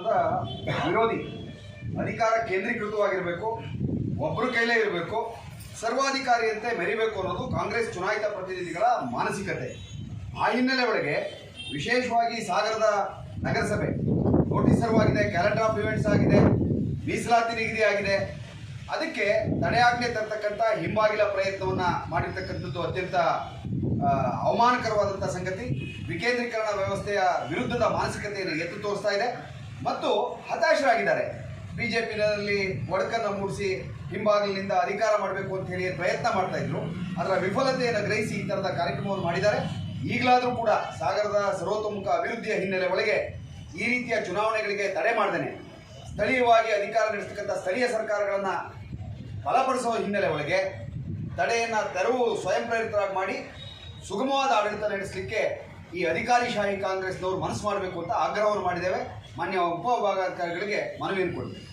ಸಂವಿಧಾನದ ವಿರೋಧಿ ಅಧಿಕಾರ ಕೇಂದ್ರೀಕೃತವಾಗಿರಬೇಕು ಒಬ್ಬರ ಕೈಲೇ ಇರಬೇಕು, ಸರ್ವಾಧಿಕಾರಿಯಂತೆ ಮೆರಿಬೇಕು ಅನ್ನೋದು ಕಾಂಗ್ರೆಸ್ ಚುನಾಯಿತ ಪ್ರತಿನಿಧಿಗಳ ಮಾನಸಿಕತೆ. ಆ ಹಿನ್ನೆಲೆ ಒಳಗೆ ವಿಶೇಷವಾಗಿ ಸಾಗರದ ನಗರಸಭೆ ನೋಟಿಸ್ ಆಗಿದೆ ಕ್ಯಾಲೆಂಡರ್ ಆಫ್ ಇವೆಂಟ್ಸ್ ಆಗಿದೆ, ಮೀಸಲಾತಿ ನಿಗದಿ ಆಗಿದೆ. ಅದಕ್ಕೆ ತಡೆಯಾಜ್ಞೆ ತರ್ತಕ್ಕಂಥ ಹಿಂಬಾಗಿಲ ಪ್ರಯತ್ನವನ್ನು ಮಾಡಿರ್ತಕ್ಕಂಥದ್ದು ಅತ್ಯಂತ ಅವಮಾನಕರವಾದಂಥ ಸಂಗತಿ. ವಿಕೇಂದ್ರೀಕರಣ ವ್ಯವಸ್ಥೆಯ ವಿರುದ್ಧದ ಮಾನಸಿಕತೆಯನ್ನು ಎತ್ತು ತೋರಿಸ್ತಾ ಇದೆ. ಮತ್ತು ಹತಾಶರಾಗಿದ್ದಾರೆ. ಬಿಜೆಪಿನಲ್ಲಿ ಒಡಕನ್ನು ಮೂಡಿಸಿ ಹಿಂಬಾಗಿಲಿನಿಂದ ಅಧಿಕಾರ ಮಾಡಬೇಕು ಅಂತ ಹೇಳಿ ಪ್ರಯತ್ನ ಮಾಡ್ತಾ ಇದ್ರು. ಅದರ ವಿಫಲತೆಯನ್ನು ಗ್ರಹಿಸಿ ಈ ಥರದ ಕಾರ್ಯಕ್ರಮವನ್ನು ಮಾಡಿದ್ದಾರೆ. ಈಗಲಾದರೂ ಕೂಡ ಸಾಗರದ ಸರ್ವತೋಮುಖ ಅಭಿವೃದ್ಧಿಯ ಹಿನ್ನೆಲೆ ಒಳಗೆ ಈ ರೀತಿಯ ಚುನಾವಣೆಗಳಿಗೆ ತಡೆ ಮಾಡ್ದೇನೆ. ಸ್ಥಳೀಯವಾಗಿ ಅಧಿಕಾರ ನಡೆಸ್ತಕ್ಕಂಥ ಸ್ಥಳೀಯ ಸರ್ಕಾರಗಳನ್ನು ಬಲಪಡಿಸುವ ಹಿನ್ನೆಲೆ ಒಳಗೆ ತಡೆಯನ್ನು ತೆರವು ಸ್ವಯಂ ಪ್ರೇರಿತರಾಗಿ ಮಾಡಿ ಸುಗಮವಾದ ಆಡಳಿತ ನಡೆಸಲಿಕ್ಕೆ ಈ ಅಧಿಕಾರಿಶಾಹಿ ಕಾಂಗ್ರೆಸ್ನವರು ಮನಸ್ಸು ಮಾಡಬೇಕು ಅಂತ ಆಗ್ರಹವನ್ನು ಮಾಡಿದ್ದೇವೆ. ಮಾನ್ಯ ಉಪವಿಭಾಗಾಧಿಕಾರಿಗಳಿಗೆ ಮನವಿಯನ್ನು ಕೊಡ್ತೇವೆ.